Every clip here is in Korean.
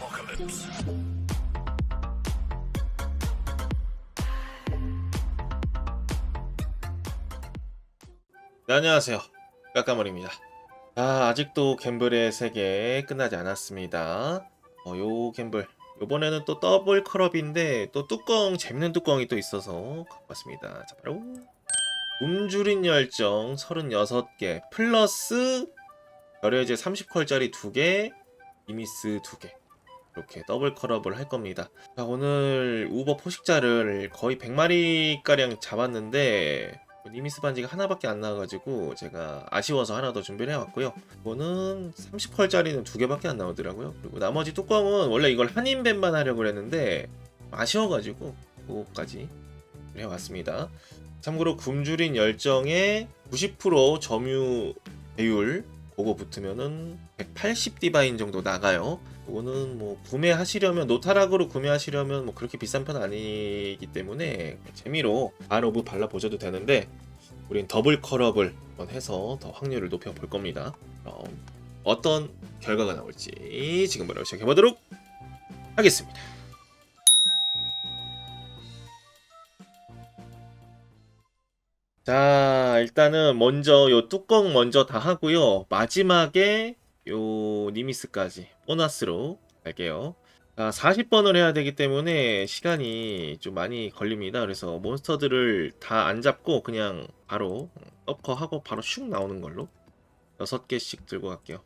apocalypse. 네, 안녕하세요. 까까머리입니다. 아, 아직도 갬블의 세계 끝나지 않았습니다. 어, 요 갬블. 요번에는 또 더블 컬업인데 또 뚜껑, 재밌는 뚜껑이 또 있어서 갖고 왔습니다. 자, 바로 굶주린 열정 36개 플러스 열애제 30컬짜리 2개, 이미스 2개. 이렇게 더블 컬업을 할 겁니다. 자, 오늘 우버 포식자를 거의 100마리가량 잡았는데 니미스 반지가 하나밖에 안 나와가지고 제가 아쉬워서 하나 더 준비를 해왔고요. 이거는 30펄짜리는 두 개밖에 안 나오더라고요. 그리고 나머지 뚜껑은 원래 이걸 한인밴만 하려고 했는데 아쉬워가지고 그거까지 해왔습니다. 참고로 굶주린 열정의 90% 점유 배율 그거 붙으면은 180 디바인 정도 나가요. 그거는 뭐 구매하시려면 노타락으로 구매하시려면 뭐 그렇게 비싼 편 아니기 때문에 재미로 아로브 발라 보셔도 되는데 우린 더블 컬업을 해서 더 확률을 높여 볼 겁니다. 그럼 어떤 결과가 나올지 지금부터 시작해 보도록 하겠습니다. 자, 일단은 먼저 요 뚜껑 먼저 다 하고요. 마지막에 요 니미스까지 보너스로 갈게요. 자, 40번을 해야 되기 때문에 시간이 좀 많이 걸립니다. 그래서 몬스터들을 다 안 잡고 그냥 바로 서커하고 바로 슉 나오는 걸로 6개씩 들고 갈게요.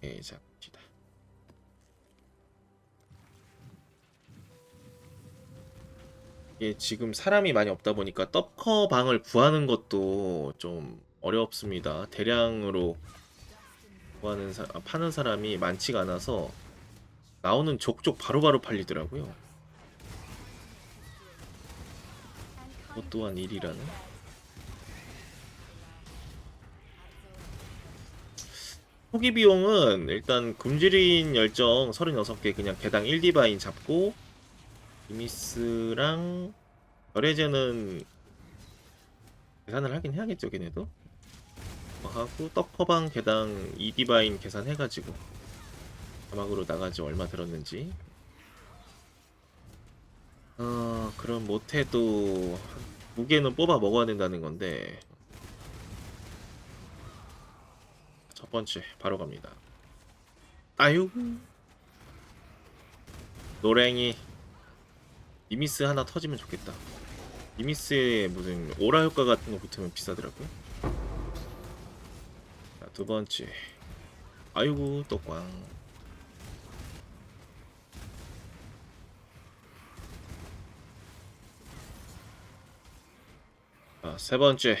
네, 자, 봅시다. 이게 지금 사람이 많이 없다 보니까 떡커 방을 구하는 것도 좀 어렵습니다. 대량으로 구하는 사, 아, 파는 사람이 많지가 않아서 나오는 족족 바로바로 팔리더라고요. 그것 또한 일이라는. 초기 비용은 일단 굶주린 열정 36개 그냥 개당 1디바인 잡고 이미스랑 결해제는 계산을 하긴 해야겠죠 걔네도 하고 떡커방 개당 2디바인 계산해가지고 자막으로 나가지 얼마 들었는지. 어 그럼 못해도 두 개는 뽑아 먹어야 된다는 건데. 첫 번째 바로 갑니다. 아유. 노랭이. 이미스 하나 터지면 좋겠다. 이미스에 무슨 오라 효과 같은 거 붙으면 비싸더라고요. 자, 두 번째. 아이고, 또 꽝. 자, 세 번째.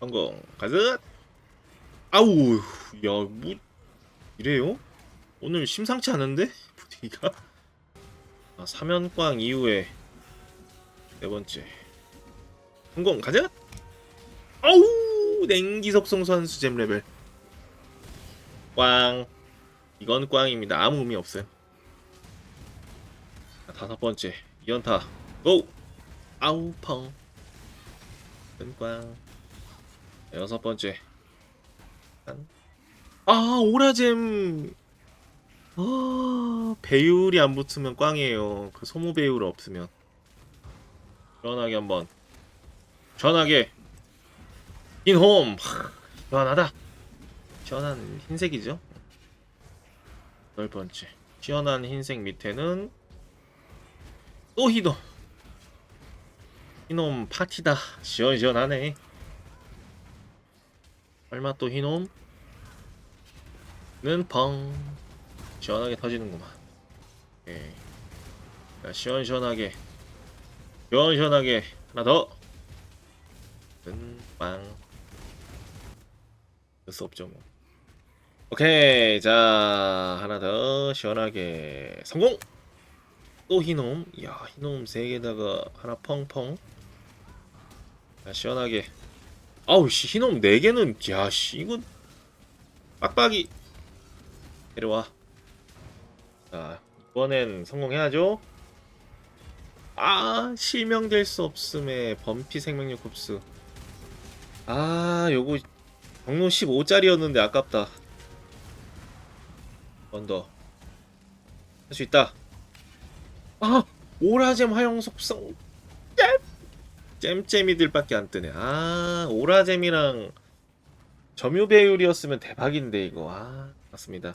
성공. 가즈! 아우, 야, 뭐, 이래요? 오늘 심상치 않은데? 분위기가? 아, 사면꽝 이후에 네 번째 성공 가자 아우 냉기석송 선수 잼 레벨. 꽝. 이건 꽝입니다. 아무 의미 자, 다섯 번째. 이연타 고! 아우 펑. 꽝. 여섯 번째. 짠. 아 오라잼. 아, 배율이 안 붙으면 꽝이에요. 그 소모 배율 없으면. 시원하게 한번. 시원하게. 인홈. 하, 시원하다. 시원한 흰색이죠. 열 번째. 시원한 흰색 밑에는 또 희놈. 희놈 파티다. 시원시원하네. 얼마 또 희놈? 는 펑. 시원하게 터지는구만. 오케이. 자, 시원시원하게. 시원시원하게. 하나 더. 은빵. 될수 없죠, 뭐. 오케이. 자, 하나 더. 시원하게. 성공! 또 흰놈. 이야, 흰놈 3개다가 하나 펑펑. 자, 시원하게. 아우, 씨, 흰놈 4개는, 야, 씨, 이건. 빡빡이. 내려와. 자, 이번엔 성공해야죠. 아, 실명될 수 없음에 범피 생명력 흡수. 아, 요거 경로 15짜리였는데 아깝다. 언더. 할 수 있다. 아 오라잼 화용 속성. 잼! 잼잼이들밖에 안 뜨네. 아 오라잼이랑 점유 배율이었으면 대박인데 이거. 아 맞습니다.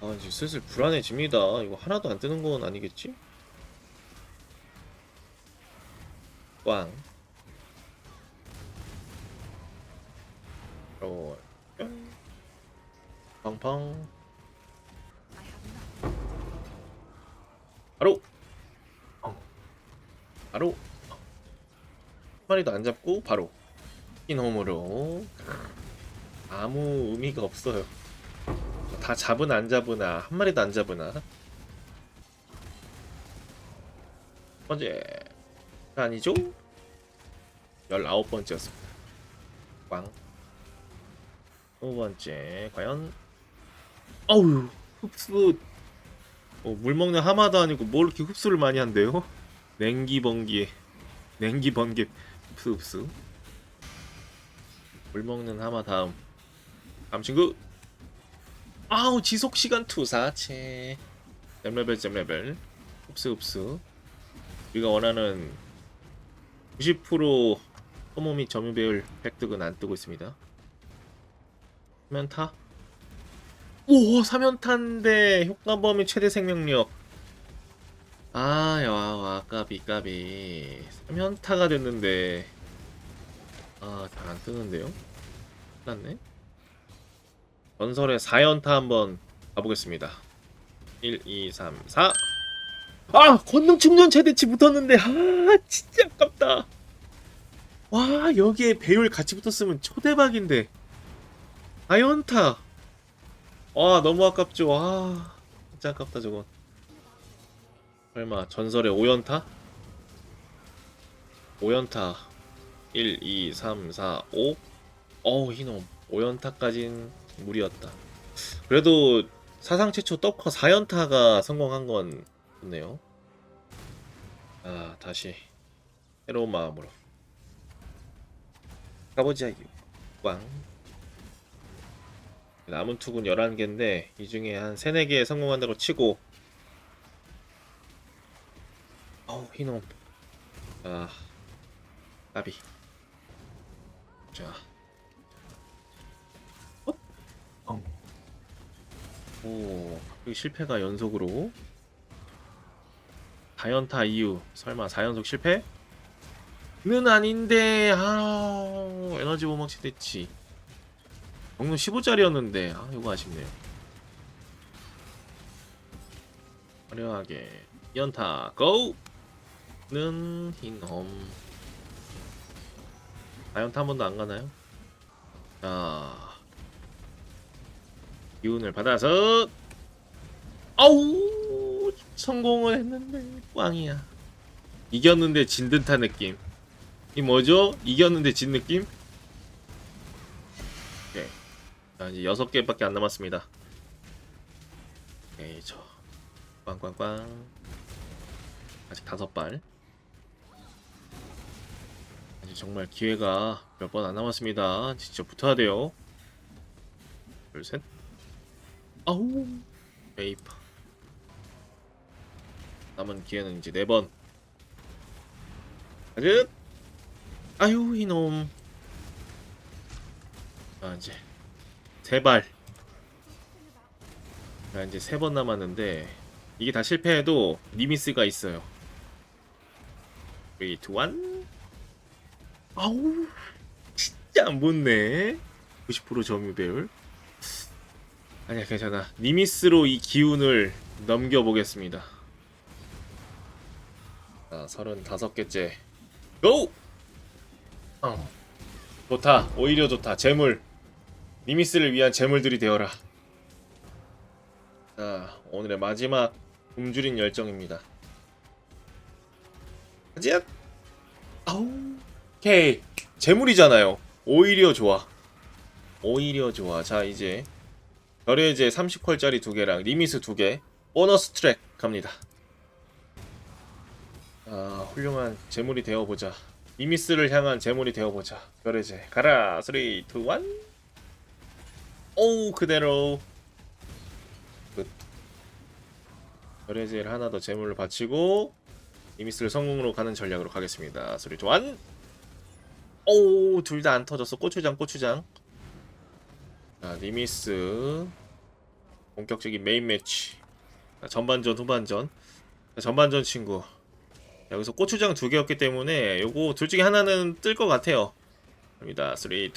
아 이제 슬슬 불안해집니다. 이거 하나도 안 뜨는 건 아니겠지? 꽝 어, 뿅. 팡팡 바로. 어. 바로. 마리도 안 잡고 바로. 흰홈으로. 아무 의미가 없어요. 다 잡으나 안 잡으나 한 마리도 안 잡으나. 첫 번째. 아니죠? 19번째였습니다. 꽝 두 번째 과연? 어우 흡수. 어, 물 먹는 하마도 아니고 뭘 이렇게 흡수를 많이 한대요? 냉기 번기 냉기 번개. 흡수 흡수. 물 먹는 하마 다음. 다음 친구. 아우 지속 시간 투사체 잼레벨 잼레벨. 흡수 흡수. 우리가 원하는 90% 소모 및 점유 배율 획득은 안 뜨고 있습니다. 사면타? 오 사면타인데 효과 범위 최대 생명력. 아야 까비 까비. 사면타가 됐는데. 아 잘 안 뜨는데요? 났네? 전설의 4연타 한번 가보겠습니다. 1, 2, 3, 4 아! 권능 충전 최대치 붙었는데. 아 진짜 아깝다. 와 여기에 배율 같이 붙었으면 초대박인데 아연타. 와 너무 아깝죠. 와 진짜 아깝다 저건. 설마 전설의 5연타? 5연타. 1, 2, 3, 4, 5 어우 희놈. 5연타까진 무리였다. 그래도 사상 최초 떡커 4연타가 성공한 건 좋네요. 아 다시. 새로운 마음으로. 가보자 꽝 남은 투군 11개인데 이 중에 한 3, 4개 성공한다고 치고 어우 희놈 아 까비 자 어? 어. 오 실패가 연속으로 다연타 이유 설마 4연속 실패? 는 아닌데 아 에너지 보망치 됐지 경로 15짜리였는데 아 이거 아쉽네요 화려하게 연타 고! 는 흰홈 다연타 한 번도 안 가나요? 자 기운을 받아서 아우 성공을 했는데 꽝이야 이겼는데 진 듯한 느낌 이 뭐죠? 이겼는데 진 느낌? 자 이제 여섯 개밖에 안 남았습니다. 오케이 저. 꽝꽝꽝. 아직 다섯 발. 아직 정말 기회가 몇 번 안 남았습니다. 진짜 붙어야 돼요. 둘 셋. 아우 베이퍼. 남은 기회는 이제 네 번. 아끝 아유 이놈. 아 이제 세발 자 이제 세 번 남았는데 이게 다 실패해도 니미스가 있어요 3, 2, 1 아우 진짜 안 붙네 90% 점유 배율 아니야 괜찮아 니미스로 이 기운을 넘겨보겠습니다 자 35개째 고! 어. 좋다. 오히려 좋다. 재물. 니미스를 위한 재물들이 되어라. 자, 오늘의 마지막 굶주린 열정입니다. 가자. 아우. 오케이. 재물이잖아요. 오히려 좋아. 오히려 좋아. 자, 이제 별의제 30컬짜리 두 개랑 리미스 두 개. 보너스 트랙 갑니다. 아, 훌륭한 재물이 되어보자. 이미스를 향한 재물이 되어보자. 별의제 가라. 3, 2, 1. 오 그대로. 결해제를 하나 더 재물을 바치고 니미스를 성공으로 가는 전략으로 가겠습니다. 소리 좋안. 오, 둘 다 안 터졌어. 고추장, 고추장. 자, 니미스 본격적인 메인 매치. 자, 전반전, 후반전. 자, 전반전 친구. 여기서 고추장 두 개였기 때문에 요거 둘 중에 하나는 뜰 것 같아요. 갑니다. 3, 2, 1.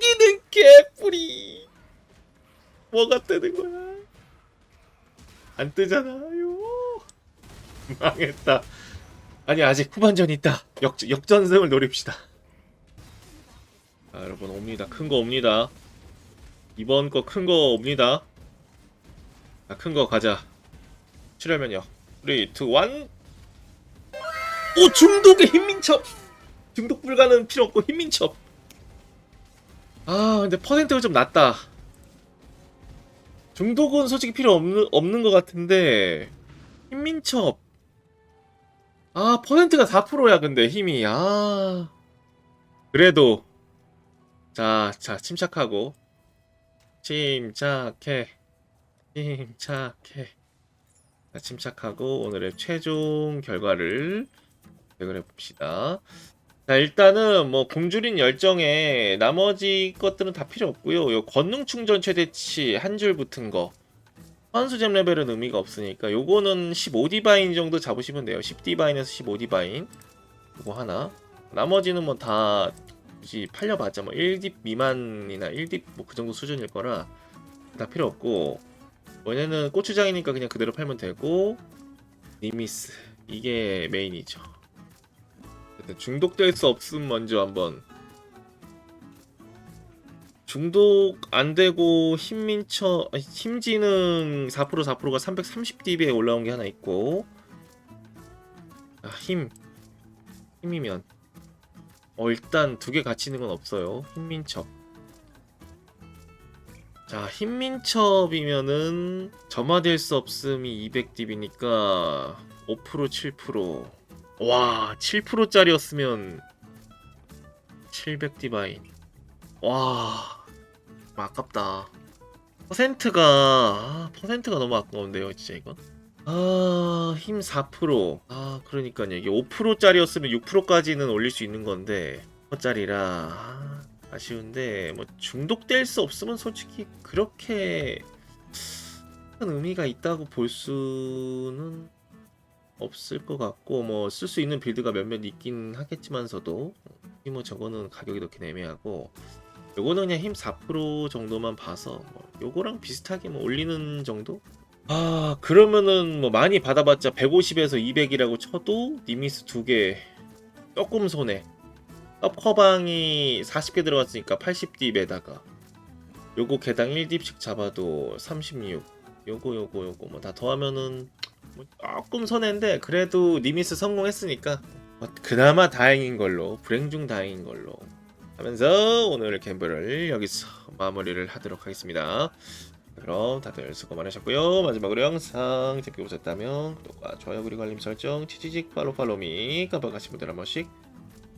뜨기는 개뿌리. 뭐가 뜨는 거야? 안 뜨잖아요. 망했다. 아니 아직 후반전 있다. 역 역전승을 노립시다. 자, 여러분 옵니다. 큰 거 옵니다. 이번 거 큰 거 옵니다. 자, 큰거 가자. 출혈면역. 3, 2, 1. 오 중독의 힘민첩. 중독 불가는 필요 없고 힘민첩. 아 근데 퍼센트가 좀 낮다. 중독은 솔직히 필요 없는 없는 것 같은데 힘민첩. 아 퍼센트가 4%야 근데 힘이 아 그래도 자 자 침착하고 침착해 침착해 자, 침착하고 오늘의 최종 결과를 대결해 봅시다. 자 일단은 뭐 굶주린 열정에 나머지 것들은 다 필요 없고요. 요 권능 충전 최대치 한 줄 붙은 거 선수잼 레벨은 의미가 없으니까 요거는 15디바인 정도 잡으시면 돼요. 10디바인에서 15디바인 요거 하나 나머지는 뭐 다 굳이 팔려봤자 뭐 1딥 미만이나 1딥 뭐 그 정도 수준일 거라 다 필요 없고 원래는 고추장이니까 그냥 그대로 팔면 되고 니미스 이게 메인이죠. 일단 중독될 수 없음 먼저 한번. 중독 안 되고 힘민처 힘지능 4% 4%가 330dB에 올라온 게 하나 있고. 아, 힘 힘이면. 어 일단 두 개 같이 있는 건 없어요. 힘민첩. 자 힘민첩이면은 점화될 수 없음이 200dB니까 5% 7% 와 7%짜리였으면 700 디바인. 와 아깝다. 퍼센트가 아, 퍼센트가 너무 아까운데요 진짜 이건? 아힘 4%아 그러니까요. 이게 5%짜리였으면 6%까지는 올릴 수 있는 건데 5%짜리라 아, 아쉬운데 뭐 중독될 수 없으면 솔직히 그렇게 큰 의미가 있다고 볼 수는 없을 것 같고 뭐 쓸 수 있는 빌드가 몇몇 있긴 하겠지만서도 뭐 저거는 가격이 넣긴 애매하고 요거는 그냥 힘 4% 정도만 봐서 뭐 요거랑 비슷하게 뭐 올리는 정도? 아 그러면은 뭐 많이 받아봤자 150에서 200이라고 쳐도 니미스 두 개 조금 손해. 업 커방이 40개 들어갔으니까 80딥에다가. 요거 개당 1딥씩 잡아도 36 요거 요거 요거 뭐 다 더하면은 뭐 조금 손해인데 그래도 니미스 성공했으니까 뭐 그나마 다행인 걸로 불행 중 다행인 걸로 하면서 오늘 캠프를 여기서 마무리를 하도록 하겠습니다. 그럼 다들 수고 많으셨고요. 마지막으로 영상 재밌게 보셨다면 구독과 좋아요 그리고 알림 설정 치지직 팔로 팔로미 깜빡하신 분들 한 번씩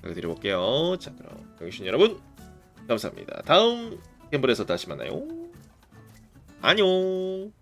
부탁드려볼게요. 자 그럼 여기 계신 여러분 감사합니다. 다음 캠프에서 다시 만나요. 안녕